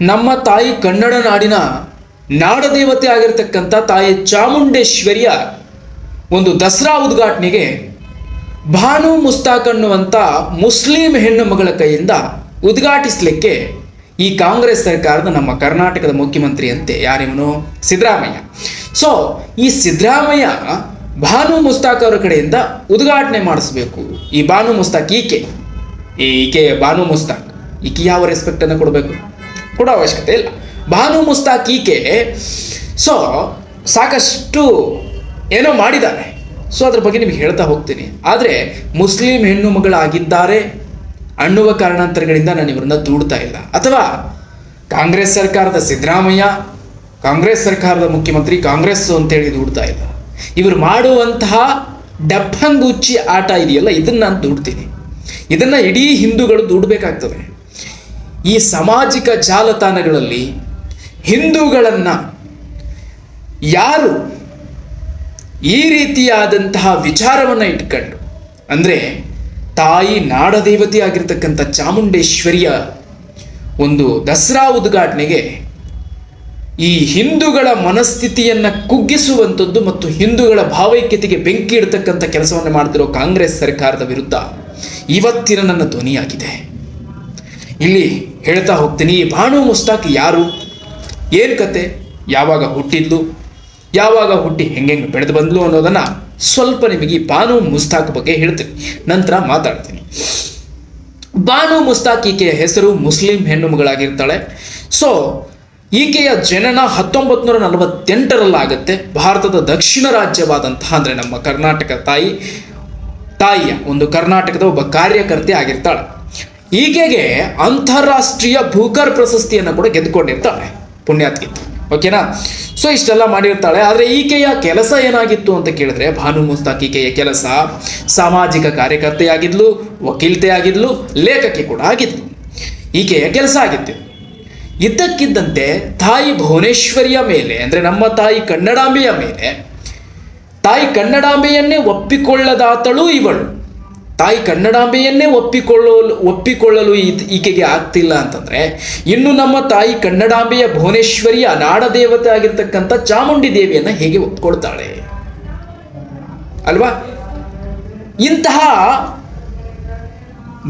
ನಮ್ಮ ತಾಯಿ ಕನ್ನಡ ನಾಡಿನ ನಾಡದೇವತೆ ಆಗಿರತಕ್ಕಂಥ ತಾಯಿ ಚಾಮುಂಡೇಶ್ವರಿಯ ಒಂದು ದಸರಾ ಉದ್ಘಾಟನೆಗೆ ಭಾನು ಮುಸ್ತಾಕ್ ಅನ್ನುವಂಥ ಮುಸ್ಲಿಂ ಹೆಣ್ಣು ಮಗಳ ಕೈಯಿಂದ ಉದ್ಘಾಟಿಸಲಿಕ್ಕೆ ಈ ಕಾಂಗ್ರೆಸ್ ಸರ್ಕಾರದ ನಮ್ಮ ಕರ್ನಾಟಕದ ಮುಖ್ಯಮಂತ್ರಿ ಅಂತೆ ಯಾರಿವನು? ಸಿದ್ದರಾಮಯ್ಯ. ಸೊ ಈ ಸಿದ್ದರಾಮಯ್ಯ ಭಾನು ಮುಸ್ತಾಕ್ ಅವರ ಕಡೆಯಿಂದ ಉದ್ಘಾಟನೆ ಮಾಡಿಸ್ಬೇಕು. ಈ ಭಾನು ಮುಸ್ತಾಕ್ ಈಕೆ. ಈಕೆ ಭಾನು ಮುಸ್ತಾಕ್. ಈಕೆ ಯಾವ ರೆಸ್ಪೆಕ್ಟನ್ನು ಕೊಡಬೇಕು? ಕೊಡೋ ಅವಶ್ಯಕತೆ ಇಲ್ಲ. ಭಾನು ಮುಸ್ತಾಕ್ ಈಕೆ ಸೊ ಸಾಕಷ್ಟು ಏನೋ ಮಾಡಿದ್ದಾರೆ ಸೊ ಅದ್ರ ಬಗ್ಗೆ ನಿಮಗೆ ಹೇಳ್ತಾ ಹೋಗ್ತೀನಿ. ಆದರೆ, ಮುಸ್ಲಿಂ ಹೆಣ್ಣು ಮಗಳಾಗಿದ್ದಾರೆ ಅನ್ನುವ ಕಾರಣಾಂತರಗಳಿಂದ ನಾನು ಇವರನ್ನ ದೂಡ್ತಾ ಇಲ್ಲ. ಅಥವಾ, ಕಾಂಗ್ರೆಸ್ ಸರ್ಕಾರದ ಸಿದ್ದರಾಮಯ್ಯ, ಕಾಂಗ್ರೆಸ್ ಸರ್ಕಾರದ ಮುಖ್ಯಮಂತ್ರಿ ಕಾಂಗ್ರೆಸ್ ಅಂತೇಳಿ ದೂಡ್ತಾ ಇಲ್ಲ. ಇವರು ಮಾಡುವಂತಹ ಡಬ್ಬಂಗುಚ್ಚಿ ಆಟ ಇದೆಯಲ್ಲ, ಇದನ್ನು ನಾನು ದೂಡ್ತೀನಿ. ಇದನ್ನ ಇಡೀ ಹಿಂದೂಗಳು ದೂಡಬೇಕಾಗ್ತದೆ ಈ ಸಾಮಾಜಿಕ ಜಾಲತಾಣಗಳಲ್ಲಿ ಹಿಂದೂಗಳನ್ನು ಯಾರು ಈ ರೀತಿಯಾದಂತಹ ವಿಚಾರವನ್ನು ಇಟ್ಕೊಂಡು ಅಂದರೆ ತಾಯಿ ನಾಡದೇವತೆ ಆಗಿರ್ತಕ್ಕಂಥ ಚಾಮುಂಡೇಶ್ವರಿಯ ಒಂದು ದಸರಾ ಉದ್ಘಾಟನೆಗೆ ಈ ಹಿಂದೂಗಳ ಮನಸ್ಥಿತಿಯನ್ನು ಕುಗ್ಗಿಸುವಂಥದ್ದು ಮತ್ತು ಹಿಂದೂಗಳ ಭಾವೈಕ್ಯತೆಗೆ ಬೆಂಕಿ ಇಡ್ತಕ್ಕಂಥ ಕೆಲಸವನ್ನು ಮಾಡ್ತಿರೋ ಕಾಂಗ್ರೆಸ್ ಸರ್ಕಾರದ ವಿರುದ್ಧ ಇವತ್ತಿನ ನನ್ನ ಧ್ವನಿಯಾಗಿದೆ. ಇಲ್ಲಿ ಹೇಳ್ತಾ ಹೋಗ್ತೀನಿ, ಭಾನು ಮುಸ್ತಾಕ್ ಯಾರು? ಏನು ಕತೆ? ಯಾವಾಗ ಹುಟ್ಟಿದ್ಲು? ಯಾವಾಗ ಹುಟ್ಟಿ ಹೆಂಗೆ ಬೆಳೆದು ಬಂದ್ಲು ಅನ್ನೋದನ್ನು ಸ್ವಲ್ಪ ನಿಮಗೆ ಈ ಬಾನು ಮುಸ್ತಾಕ್ ಬಗ್ಗೆ ಹೇಳ್ತೀನಿ. ನಂತರ ಮಾತಾಡ್ತೀನಿ. ಬಾನು ಮುಸ್ತಾಕ್ ಈಕೆಯ ಹೆಸರು ಮುಸ್ಲಿಂ ಹೆಣ್ಣು ಮಗಳಾಗಿರ್ತಾಳೆ ಸೊ ಈಕೆಯ ಜನನ ಹತ್ತೊಂಬತ್ತು ನೂರ ನಲವತ್ತೆಂಟರಲ್ಲಾಗುತ್ತೆ. ಭಾರತದ ದಕ್ಷಿಣ ರಾಜ್ಯವಾದಂತಹ ಅಂದರೆ ನಮ್ಮ ಕರ್ನಾಟಕ ತಾಯಿ, ತಾಯಿಯ, ಒಂದು ಕರ್ನಾಟಕದ ಒಬ್ಬ ಕಾರ್ಯಕರ್ತೆ ಆಗಿರ್ತಾಳೆ. ಈಕೆಗೆ ಅಂತಾರಾಷ್ಟ್ರೀಯ ಭೂಕರ್ ಪ್ರಶಸ್ತಿಯನ್ನು ಕೂಡ ಗೆದ್ದುಕೊಂಡಿರ್ತಾಳೆ ಪುಣ್ಯಾತ್ಗಿ ಓಕೆನಾ ಸೊ ಇಷ್ಟೆಲ್ಲ ಮಾಡಿರ್ತಾಳೆ. ಆದರೆ ಈಕೆಯ ಕೆಲಸ ಏನಾಗಿತ್ತು ಅಂತ ಕೇಳಿದ್ರೆ ಭಾನು ಮುಸ್ತಾಕ್ ಈಕೆಯ ಕೆಲಸ ಸಾಮಾಜಿಕ ಕಾರ್ಯಕರ್ತೆಯಾಗಿದ್ಲು ವಕೀಲತೆ ಆಗಿದ್ಲು ಲೇಖಕಿ ಕೂಡ ಆಗಿದ್ಲು. ಈಕೆಯ ಕೆಲಸ ಆಗಿತ್ತು. ಇದ್ದಕ್ಕಿದ್ದಂತೆ ತಾಯಿ ಭುವನೇಶ್ವರಿಯ ಮೇಲೆ, ಅಂದರೆ ನಮ್ಮ ತಾಯಿ ಕನ್ನಡಾಂಬೆಯ ಮೇಲೆ, ತಾಯಿ ಕನ್ನಡಾಂಬೆಯನ್ನೇ ಒಪ್ಪಿಕೊಳ್ಳದಾತಳು ಇವಳು. ತಾಯಿ ಕನ್ನಡಾಂಬೆಯನ್ನೇ ಒಪ್ಪಿಕೊಳ್ಳಲು ಒಪ್ಪಿಕೊಳ್ಳಲು ಈಕೆಗೆ ಆಗ್ತಿಲ್ಲ ಅಂತಂದ್ರೆ, ಇನ್ನು ನಮ್ಮ ತಾಯಿ ಕನ್ನಡಾಂಬೆಯ ಭುವನೇಶ್ವರಿಯ ನಾಡದೇವತೆ ಆಗಿರ್ತಕ್ಕಂಥ ಚಾಮುಂಡಿ ದೇವಿಯನ್ನ ಹೇಗೆ ಒಪ್ಕೊಳ್ತಾಳೆ? ಅಲ್ವಾ? ಇಂತಹ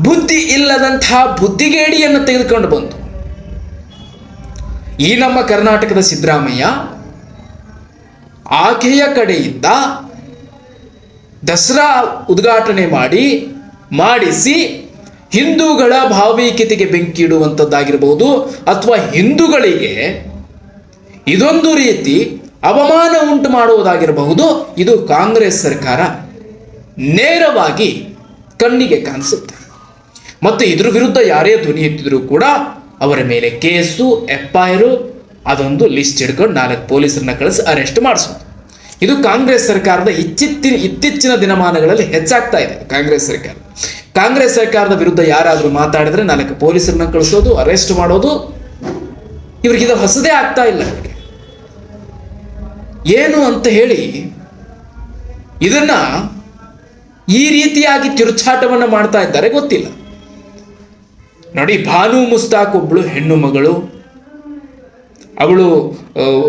ಬುದ್ಧಿ ಇಲ್ಲದಂತಹ ಬುದ್ಧಿಗೇಡಿಯನ್ನು ತೆಗೆದುಕೊಂಡು ಬಂತು ಈ ನಮ್ಮ ಕರ್ನಾಟಕದ ಸಿದ್ದರಾಮಯ್ಯ, ಆಕೆಯ ಕಡೆಯಿಂದ ದಸರಾ ಉದ್ಘಾಟನೆ ಮಾಡಿ, ಮಾಡಿಸಿ ಹಿಂದೂಗಳ ಭಾವೈಕ್ಯತೆಗೆ ಬೆಂಕಿ ಇಡುವಂಥದ್ದಾಗಿರ್ಬೋದು ಅಥವಾ ಹಿಂದೂಗಳಿಗೆ ಇದೊಂದು ರೀತಿ ಅವಮಾನ ಉಂಟು ಮಾಡುವುದಾಗಿರಬಹುದು, ಇದು ಕಾಂಗ್ರೆಸ್ ಸರ್ಕಾರ ನೇರವಾಗಿ ಕಣ್ಣಿಗೆ ಕಾಣಿಸುತ್ತೆ. ಮತ್ತು ಇದ್ರ ವಿರುದ್ಧ ಯಾರೇ ಧ್ವನಿ ಎತ್ತಿದ್ರು ಕೂಡ ಅವರ ಮೇಲೆ ಕೇಸು ಎಫ್ ಐ ಆರ್ ಅದೊಂದು ಲಿಸ್ಟ್ ಹಿಡ್ಕೊಂಡು ನಾಲ್ಕು ಪೊಲೀಸರನ್ನ ಕಳಿಸಿ ಅರೆಸ್ಟ್ ಮಾಡಿಸೋದು. ಇದು ಕಾಂಗ್ರೆಸ್ ಸರ್ಕಾರದ ಇಚ್ಚಿತ್ತಿನ ಇತ್ತೀಚಿನ ದಿನಮಾನಗಳಲ್ಲಿ ಹೆಚ್ಚಾಗ್ತಾ ಇದೆ. ಕಾಂಗ್ರೆಸ್ ಸರ್ಕಾರ. ಕಾಂಗ್ರೆಸ್ ಸರ್ಕಾರದ ವಿರುದ್ಧ ಯಾರಾದರೂ ಮಾತಾಡಿದ್ರೆ ನಾಲ್ಕು ಪೊಲೀಸರನ್ನ ಕಳಿಸೋದು, ಅರೆಸ್ಟ್ ಮಾಡೋದು, ಇವ್ರಿಗೆ ಇದು ಹೊಸದೇ ಆಗ್ತಾ ಇಲ್ಲ ಏನು ಅಂತ ಹೇಳಿ ಇದನ್ನ ಈ ರೀತಿಯಾಗಿ ತಿರುಚಾಟವನ್ನು ಮಾಡ್ತಾ ಇದ್ದಾರೆ ಗೊತ್ತಿಲ್ಲ. ನೋಡಿ, ಭಾನು ಮುಸ್ತಾಕ್ ಒಬ್ಳು ಹೆಣ್ಣು ಮಗಳು ಅವಳು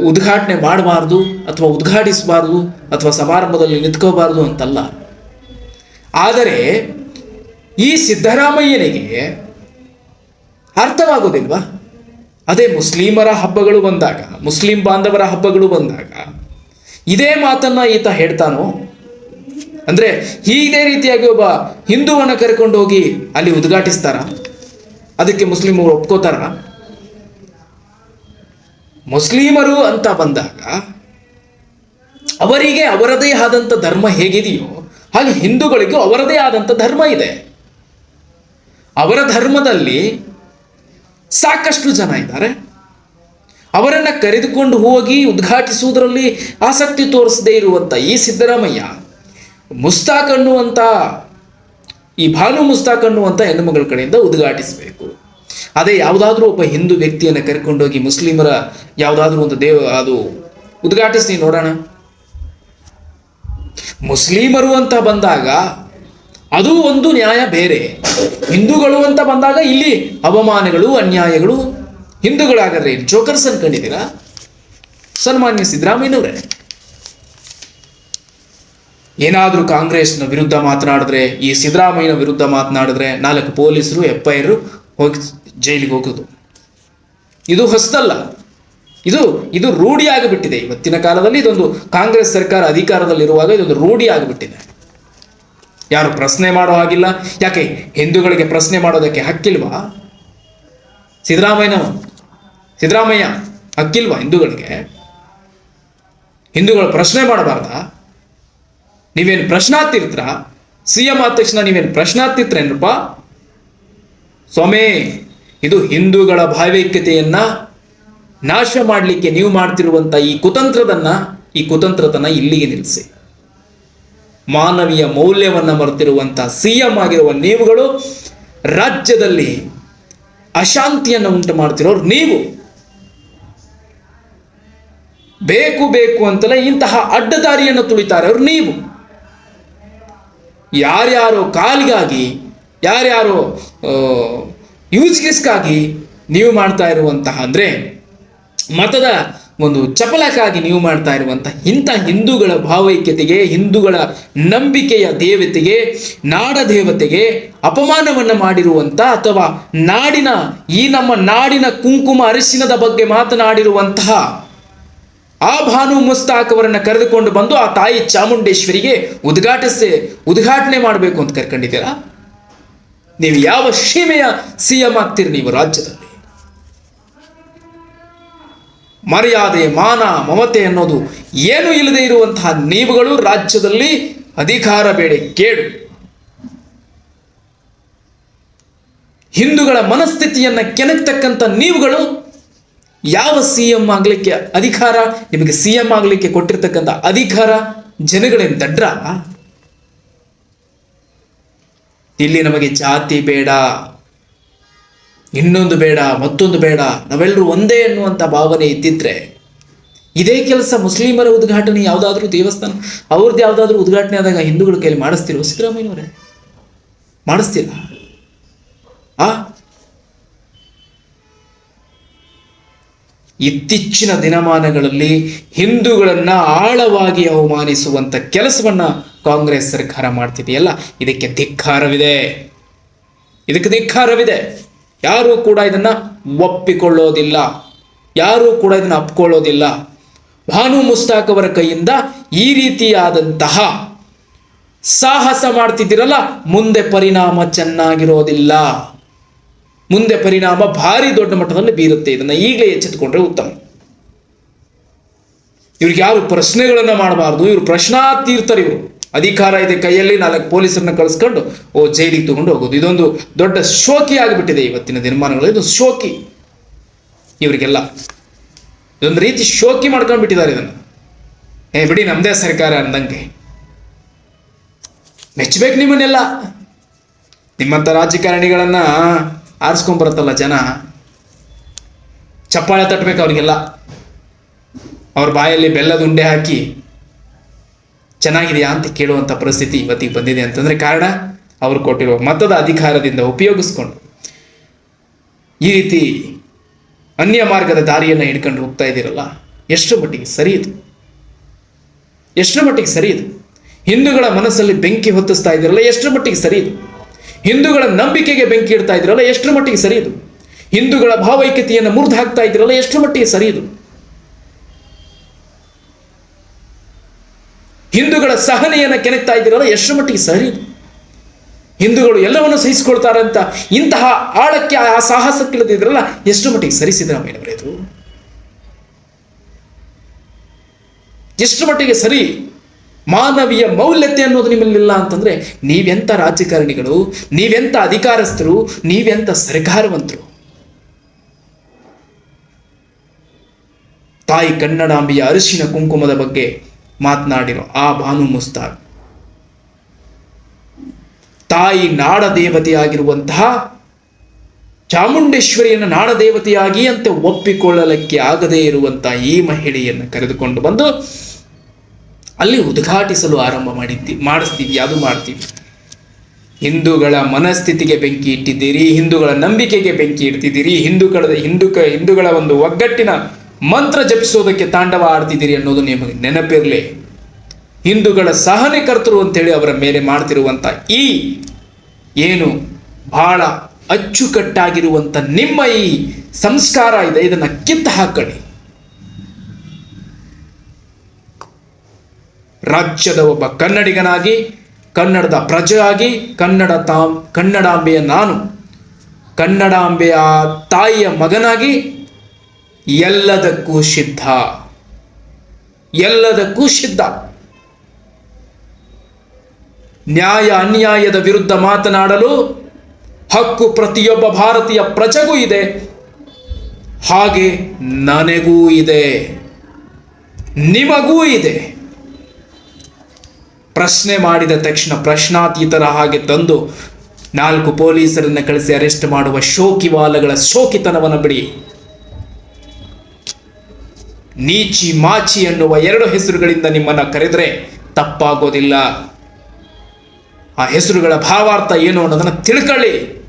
ಉದ್ಘಾಟನೆ ಮಾಡಬಾರ್ದು ಅಥವಾ ಉದ್ಘಾಟಿಸಬಾರ್ದು ಅಥವಾ ಸಮಾರಂಭದಲ್ಲಿ ನಿಂತ್ಕೋಬಾರ್ದು ಅಂತಲ್ಲ. ಆದರೆ ಈ ಸಿದ್ದರಾಮಯ್ಯನಿಗೆ ಅರ್ಥವಾಗೋದಿಲ್ವಾ? ಅದೇ ಮುಸ್ಲಿಮರ ಹಬ್ಬಗಳು ಬಂದಾಗ, ಮುಸ್ಲಿಂ ಬಾಂಧವರ ಹಬ್ಬಗಳು ಬಂದಾಗ ಇದೇ ಮಾತನ್ನ ಈತ ಹೇಳ್ತಾನೋ? ಅಂದ್ರೆ ಇದೇ ರೀತಿಯಾಗಿ ಒಬ್ಬ ಹಿಂದೂವನ್ನ ಕರ್ಕೊಂಡು ಹೋಗಿ ಅಲ್ಲಿ ಉದ್ಘಾಟಿಸ್ತಾರ? ಅದಕ್ಕೆ ಮುಸ್ಲಿಮರು ಒಪ್ಕೋತಾರ? ಮುಸ್ಲಿಮರು ಅಂತ ಬಂದಾಗ ಅವರಿಗೆ ಅವರದೇ ಆದಂಥ ಧರ್ಮ ಹೇಗಿದೆಯೋ ಹಾಗೆ ಹಿಂದೂಗಳಿಗೂ ಅವರದೇ ಆದಂಥ ಧರ್ಮ ಇದೆ. ಅವರ ಧರ್ಮದಲ್ಲಿ ಸಾಕಷ್ಟು ಜನ ಇದ್ದಾರೆ. ಅವರನ್ನು ಕರೆದುಕೊಂಡು ಹೋಗಿ ಉದ್ಘಾಟಿಸುವುದರಲ್ಲಿ ಆಸಕ್ತಿ ತೋರಿಸದೇ ಇರುವಂಥ ಈ ಸಿದ್ದರಾಮಯ್ಯ ಮುಸ್ತಾಕ್ ಅನ್ನುವಂಥ ಈ ಭಾನು ಮುಸ್ತಾಕ್ ಅನ್ನುವಂಥ ಹೆಣ್ಣುಮಗಳ ಕಡೆಯಿಂದ ಉದ್ಘಾಟಿಸಬೇಕು. ಅದೇ ಯಾವುದಾದ್ರೂ ಒಬ್ಬ ಹಿಂದೂ ವ್ಯಕ್ತಿಯನ್ನು ಕರ್ಕೊಂಡೋಗಿ ಮುಸ್ಲಿಮರ ಯಾವುದಾದ್ರೂ ಒಂದು ದೇವ, ಅದು ಉದ್ಘಾಟಿಸಿ ನೋಡೋಣ. ಮುಸ್ಲಿಮರು ಅಂತ ಬಂದಾಗ ಅದು ಒಂದು ನ್ಯಾಯ ಬೇರೆ. ಹಿಂದೂಗಳು ಅಂತ ಬಂದಾಗ ಇಲ್ಲಿ ಅವಮಾನಗಳು, ಅನ್ಯಾಯಗಳು ಹಿಂದೂಗಳಾಗದ್ರೆ ಜೋಕರ್ಸ್ ಅನ್ಕೊಂಡಿದ್ದೀರಾ ಸನ್ಮಾನ್ಯ ಸಿದ್ದರಾಮಯ್ಯನವರೇ. ಏನಾದರೂ ಕಾಂಗ್ರೆಸ್ನ ವಿರುದ್ಧ ಮಾತನಾಡಿದ್ರೆ, ಈ ಸಿದ್ದರಾಮಯ್ಯನ ವಿರುದ್ಧ ಮಾತನಾಡಿದ್ರೆ ನಾಲ್ಕು ಪೊಲೀಸರು ಎಫ್ ಹೋಗಿ ಜೈಲಿಗೆ ಹೋಗೋದು. ಇದು ಹೊಸದಲ್ಲ. ಇದು ಇದು ರೂಢಿ ಆಗಿಬಿಟ್ಟಿದೆ. ಇವತ್ತಿನ ಕಾಲದಲ್ಲಿ ಇದೊಂದು ಕಾಂಗ್ರೆಸ್ ಸರ್ಕಾರ ಅಧಿಕಾರದಲ್ಲಿರುವಾಗ ಇದೊಂದು ರೂಢಿ ಆಗಿಬಿಟ್ಟಿದೆ. ಯಾರು ಪ್ರಶ್ನೆ ಮಾಡೋ ಹಾಗಿಲ್ಲ. ಯಾಕೆ, ಹಿಂದೂಗಳಿಗೆ ಪ್ರಶ್ನೆ ಮಾಡೋದಕ್ಕೆ ಹಕ್ಕಿಲ್ವಾ? ಸಿದ್ದರಾಮಯ್ಯನ ಸಿದ್ದರಾಮಯ್ಯ, ಹಕ್ಕಿಲ್ವಾ ಹಿಂದೂಗಳಿಗೆ? ಹಿಂದೂಗಳು ಪ್ರಶ್ನೆ ಮಾಡಬಾರ್ದ? ನೀವೇನು ಪ್ರಶ್ನಾತಿರ್ತೀರ ಸಿ ಎಂ ಆದ ತಕ್ಷಣ ನೀವೇನು ಪ್ರಶ್ನಾರ್ತಿತ್ರೇನ್ರಪ್ಪ ಸ್ವಾಮಿ ಇದು ಹಿಂದೂಗಳ ಭಾವೈಕ್ಯತೆಯನ್ನ ನಾಶ ಮಾಡಲಿಕ್ಕೆ ನೀವು ಮಾಡ್ತಿರುವಂತ ಈ ಕುತಂತ್ರದನ್ನ, ಈ ಕುತಂತ್ರತನ ಇಲ್ಲಿಗೆ ನಿಲ್ಲಿಸಿ. ಮಾನವೀಯ ಮೌಲ್ಯವನ್ನ ಮರೆತಿರುವಂತ ಸಿ ಎಂ ಆಗಿರುವ ನೀವುಗಳು ರಾಜ್ಯದಲ್ಲಿ ಅಶಾಂತಿಯನ್ನು ಉಂಟು ಮಾಡ್ತಿರೋರು ನೀವು. ಬೇಕು ಬೇಕು ಅಂತಲೇ ಇಂತಹ ಅಡ್ಡದಾರಿಯನ್ನು ತುಳಿತಾರೆ ಅವರು ನೀವು. ಯಾರ್ಯಾರೋ ಕಾಲಿಗಾಗಿ, ಯಾರ್ಯಾರೋ ಯೂಸ್ಗೆಸ್ಗಾಗಿ ನೀವು ಮಾಡ್ತಾ ಇರುವಂತಹ ಅಂದರೆ ಮತದ ಒಂದು ಚಪಲಕ್ಕಾಗಿ ನೀವು ಮಾಡ್ತಾ ಇರುವಂತಹ ಇಂಥ ಹಿಂದೂಗಳ ಭಾವೈಕ್ಯತೆಗೆ, ಹಿಂದೂಗಳ ನಂಬಿಕೆಯ ದೇವತೆಗೆ, ನಾಡ ದೇವತೆಗೆ ಅಪಮಾನವನ್ನು ಮಾಡಿರುವಂಥ ಅಥವಾ ನಾಡಿನ ಈ ನಮ್ಮ ನಾಡಿನ ಕುಂಕುಮ ಅರಿಶಿನದ ಬಗ್ಗೆ ಮಾತನಾಡಿರುವಂತಹ ಆ ಭಾನು ಮುಸ್ತಾಕ್ ಅವರನ್ನ ಕರೆದುಕೊಂಡು ಬಂದು ಆ ತಾಯಿ ಚಾಮುಂಡೇಶ್ವರಿಗೆ ಉದ್ಘಾಟಿಸಿ, ಉದ್ಘಾಟನೆ ಮಾಡಬೇಕು ಅಂತ ಕರ್ಕೊಂಡಿದ್ದೀರಾ? ನೀವು ಯಾವ ಸೀಮೆಯ ಸಿ ಎಂ ಆಗ್ತೀರಿ ನೀವು ರಾಜ್ಯದಲ್ಲಿ? ಮರ್ಯಾದೆ, ಮಾನ, ಮಮತೆ ಅನ್ನೋದು ಏನು ಇಲ್ಲದೆ ಇರುವಂತಹ ನೀವುಗಳು ರಾಜ್ಯದಲ್ಲಿ ಅಧಿಕಾರ ಬೇಡ ಕೇಳು ಹಿಂದೂಗಳ ಮನಸ್ಥಿತಿಯನ್ನು ಕೆನಕ್ತಕ್ಕಂಥ ನೀವುಗಳು ಯಾವ ಸಿ ಎಂ ಆಗಲಿಕ್ಕೆ ಅಧಿಕಾರ, ನಿಮಗೆ ಸಿ ಎಂ ಆಗಲಿಕ್ಕೆ ಕೊಟ್ಟಿರ್ತಕ್ಕಂಥ ಅಧಿಕಾರ ಜನಗಳೇನು ದಡ್ರ ಇಲ್ಲಿ ನಮಗೆ ಜಾತಿ ಬೇಡ, ಇನ್ನೊಂದು ಬೇಡ, ಮತ್ತೊಂದು ಬೇಡ, ನಾವೆಲ್ಲರೂ ಒಂದೇ ಅನ್ನುವಂಥ ಭಾವನೆ ಇದ್ದಿದ್ರೆ ಇದೇ ಕೆಲಸ ಮುಸ್ಲಿಮರ ಉದ್ಘಾಟನೆ ಯಾವುದಾದ್ರೂ ದೇವಸ್ಥಾನ, ಅವ್ರದ್ದು ಯಾವುದಾದ್ರೂ ಉದ್ಘಾಟನೆ ಆದಾಗ ಹಿಂದೂಗಳ ಕೈಲಿ ಮಾಡಿಸ್ತಿರೋ ಸಿದ್ದರಾಮಯ್ಯನವರೇ? ಮಾಡಿಸ್ತಿಲ್ಲ? ಆ? ಇತ್ತೀಚಿನ ದಿನಮಾನಗಳಲ್ಲಿ ಹಿಂದೂಗಳನ್ನ ಆಳವಾಗಿ ಅವಮಾನಿಸುವಂತ ಕೆಲಸವನ್ನ ಕಾಂಗ್ರೆಸ್ ಸರ್ಕಾರ ಮಾಡ್ತಿದೆಯಲ್ಲ ಇದಕ್ಕೆ ಧಿಕ್ಕಾರವಿದೆ. ಇದಕ್ಕೆ ಧಿಕ್ಕಾರವಿದೆ. ಯಾರೂ ಕೂಡ ಇದನ್ನ ಒಪ್ಪಿಕೊಳ್ಳೋದಿಲ್ಲ. ಯಾರೂ ಕೂಡ ಇದನ್ನ ಅಪ್ಕೊಳ್ಳೋದಿಲ್ಲ. ಭಾನು ಮುಸ್ತಾಕ್ ಅವರ ಕೈಯಿಂದ ಈ ರೀತಿಯಾದಂತಹ ಸಾಹಸ ಮಾಡ್ತಿದ್ದೀರಲ್ಲ, ಮುಂದೆ ಪರಿಣಾಮ ಚೆನ್ನಾಗಿರೋದಿಲ್ಲ. ಮುಂದೆ ಪರಿಣಾಮ ಭಾರಿ ದೊಡ್ಡ ಮಟ್ಟದಲ್ಲಿ ಬೀರುತ್ತೆ. ಇದನ್ನು ಈಗಲೇ ಎಚ್ಚೆತ್ತುಕೊಂಡ್ರೆ ಉತ್ತಮ. ಇವ್ರಿಗೆ ಯಾರು ಪ್ರಶ್ನೆಗಳನ್ನು ಮಾಡಬಾರ್ದು, ಇವರು ಪ್ರಶ್ನಾತೀರ್ಥರು ಇವರು. ಅಧಿಕಾರ ಇದೆ ಕೈಯಲ್ಲಿ, ನಾಲ್ಕು ಪೊಲೀಸರನ್ನ ಕಳಿಸ್ಕೊಂಡು, ಓ, ಜೈಲಿಗೆ ತಗೊಂಡು ಹೋಗೋದು. ಇದೊಂದು ದೊಡ್ಡ ಶೋಕಿ ಆಗಿಬಿಟ್ಟಿದೆ ಇವತ್ತಿನ ದಿನಮಾನಗಳು. ಇದು ಶೋಕಿ. ಇವರಿಗೆಲ್ಲ. ಇದೊಂದು ರೀತಿ ಶೋಕಿ ಮಾಡ್ಕೊಂಡು ಬಿಟ್ಟಿದ್ದಾರೆ ಇದನ್ನ. ಏ, ಬಿಡಿ ನಮ್ಮದೇ ಸರ್ಕಾರ ಅಂದಂಗೆ. ಮೆಚ್ಚಬೇಕು ನಿಮ್ಮನ್ನೆಲ್ಲ. ನಿಮ್ಮಂಥ ರಾಜಕಾರಣಿಗಳನ್ನ ಆರಿಸ್ಕೊಂಡ್ಬರುತ್ತಲ್ಲ ಜನ, ಚಪ್ಪಾಳೆ ತಟ್ಟಬೇಕು ಅವರಿಗೆಲ್ಲ. ಅವ್ರ ಬಾಯಲ್ಲಿ ಬೆಲ್ಲದ ಉಂಡೆ ಹಾಕಿ, ಚೆನ್ನಾಗಿದೆಯಾ ಅಂತ ಕೇಳುವಂಥ ಪರಿಸ್ಥಿತಿ ಇವತ್ತಿಗೆ ಬಂದಿದೆ ಅಂತಂದರೆ ಕಾರಣ ಅವರು ಕೊಟ್ಟಿರುವ ಮತದ ಅಧಿಕಾರದಿಂದ ಉಪಯೋಗಿಸ್ಕೊಂಡು ಈ ರೀತಿ ಅನ್ಯ ಮಾರ್ಗದ ದಾರಿಯನ್ನು ಹಿಡ್ಕೊಂಡು ಹೋಗ್ತಾ ಇದ್ದೀರಲ್ಲ ಎಷ್ಟು ಮಟ್ಟಿಗೆ ಸರಿ ಇದು? ಎಷ್ಟು ಮಟ್ಟಿಗೆ ಸರಿ ಇದು? ಹಿಂದೂಗಳ ಮನಸ್ಸಲ್ಲಿ ಬೆಂಕಿ ಹೊತ್ತಿಸ್ತಾ ಇದ್ದೀರಲ್ಲ ಎಷ್ಟು ಮಟ್ಟಿಗೆ ಸರಿ ಇದು? ಹಿಂದೂಗಳ ನಂಬಿಕೆಗೆ ಬೆಂಕಿ ಇಡ್ತಾ ಇದ್ರಲ್ಲ, ಎಷ್ಟರ ಮಟ್ಟಿಗೆ ಸರಿ ಇದು? ಹಿಂದೂಗಳ ಭಾವೈಕ್ಯತೆಯನ್ನು ಮುರಿದು ಹಾಕ್ತಾ ಇದ್ರಲ್ಲ, ಎಷ್ಟರ ಮಟ್ಟಿಗೆ ಸರಿ ಇದು? ಹಿಂದೂಗಳ ಸಹನೆಯನ್ನು ಕೆಣಕ್ತಾ ಇದ್ದೀರಲ್ಲ ಎಷ್ಟರ ಮಟ್ಟಿಗೆ ಸರಿ ಇದು? ಹಿಂದೂಗಳು ಎಲ್ಲವನ್ನು ಅಂತ ಇಂತಹ ಆಳಕ್ಕೆ, ಆ ಸಾಹಸಕ್ಕಿಲ್ಲದಿದ್ರಲ್ಲ ಎಷ್ಟು ಮಟ್ಟಿಗೆ ಸರಿ ಇದು? ಎಷ್ಟು ಮಟ್ಟಿಗೆ ಸರಿ ಮಾನವೀಯ ಮೌಲ್ಯತೆ ಅನ್ನೋದು ನಿಮ್ಮಲ್ಲಿಲ್ಲ ಅಂತಂದ್ರೆ ನೀವೆಂತ ರಾಜಕಾರಣಿಗಳು, ನೀವೆಂತ ಅಧಿಕಾರಸ್ಥರು, ನೀವೆಂತ ಸರ್ಕಾರವಂತರು? ತಾಯಿ ಕನ್ನಡಾಂಬೆಯ ಅರಿಶಿನ ಕುಂಕುಮದ ಬಗ್ಗೆ ಮಾತನಾಡಿರೋ ಆ ಭಾನು ಮುಸ್ತಾಕ್. ತಾಯಿ ನಾಡ ದೇವತೆಯಾಗಿರುವಂತಹ ಚಾಮುಂಡೇಶ್ವರಿಯನ್ನು ನಾಡ ದೇವತೆಯಾಗಿ ಅಂತ ಒಪ್ಪಿಕೊಳ್ಳಲಿಕ್ಕೆ ಆಗದೇ ಇರುವಂತಹ ಈ ಮಹಿಳೆಯನ್ನು ಕರೆದುಕೊಂಡು ಬಂದು ಅಲ್ಲಿ ಉದ್ಘಾಟಿಸಲು ಆರಂಭ ಮಾಡಿದ್ದಿ, ಮಾಡಿಸ್ತೀವಿ, ಅದು ಮಾಡ್ತೀವಿ. ಹಿಂದೂಗಳ ಮನಸ್ಥಿತಿಗೆ ಬೆಂಕಿ ಇಟ್ಟಿದ್ದೀರಿ, ಹಿಂದೂಗಳ ನಂಬಿಕೆಗೆ ಬೆಂಕಿ ಇಡ್ತಿದ್ದೀರಿ, ಹಿಂದೂಗಳ ಹಿಂದೂಕ ಹಿಂದೂಗಳ ಒಂದು ಒಗ್ಗಟ್ಟಿನ ಮಂತ್ರ ಜಪಿಸೋದಕ್ಕೆ ತಾಂಡವ ಆಡ್ತಿದ್ದೀರಿ ಅನ್ನೋದು ನಿಮಗೆ ನೆನಪಿರಲಿ. ಹಿಂದೂಗಳ ಸಹನೆ ಕರ್ತರು ಅಂತೇಳಿ ಅವರ ಮೇಲೆ ಮಾಡ್ತಿರುವಂಥ ಈ ಏನು ಬಹಳ ಅಚ್ಚುಕಟ್ಟಾಗಿರುವಂಥ ನಿಮ್ಮ ಈ ಸಂಸ್ಕಾರ ಇದೆ, ಇದನ್ನು ಕಿತ್ತು ಹಾಕಳಿ ರಾಜ್ಯದ ಒಬ್ಬ ಕನ್ನಡಿಗನಾಗಿ, ಕನ್ನಡದ ಪ್ರಜೆಯಾಗಿ, ಕನ್ನಡ ತಾಂ ಕನ್ನಡಾಂಬೆಯ ನಾನು, ಕನ್ನಡಾಂಬೆಯ ತಾಯಿಯ ಮಗನಾಗಿ ಎಲ್ಲದಕ್ಕೂ ಸಿದ್ಧ. ಎಲ್ಲದಕ್ಕೂ ಸಿದ್ಧ. ನ್ಯಾಯ ಅನ್ಯಾಯದ ವಿರುದ್ಧ ಮಾತನಾಡಲು ಹಕ್ಕು ಪ್ರತಿಯೊಬ್ಬ ಭಾರತೀಯ ಪ್ರಜೆಗೂ ಇದೆ. ಹಾಗೆ ನನಗೂ ಇದೆ. ನಿಮಗೂ ಇದೆ. ಪ್ರಶ್ನೆ ಮಾಡಿದ ತಕ್ಷಣ ಪ್ರಶ್ನಾತೀತರ ಹಾಗೆ ತಂದು ನಾಲ್ಕು ಪೊಲೀಸರನ್ನ ಕಳಿಸಿ ಅರೆಸ್ಟ್ ಮಾಡುವ ಶೋಕಿವಾಲಗಳ ಶೋಕಿತನವನ್ನು ಬಿಡಿ. ನೀಚಿ ಮಾಚಿ ಎನ್ನುವ ಎರಡು ಹೆಸರುಗಳಿಂದ ನಿಮ್ಮನ್ನ ಕರೆದರೆ ತಪ್ಪಾಗೋದಿಲ್ಲ. ಆ ಹೆಸರುಗಳ ಭಾವಾರ್ಥ ಏನು ಅನ್ನೋದನ್ನ ತಿಳ್ಕೊಳ್ಳಿ.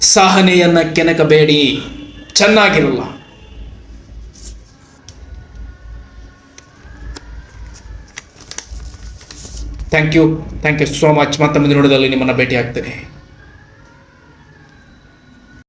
ಸಹನೆಯನ್ನ ಕೆನಕಬೇಡಿ ಚೆನ್ನಾಗಿರಲ್ಲ. Thank you thank you so much ಮತ್ತೊಂದು ನೋಡೋದಲ್ಲಿ ನಿಮ್ಮನ್ನು ಭೇಟಿ ಆಗ್ತೇನೆ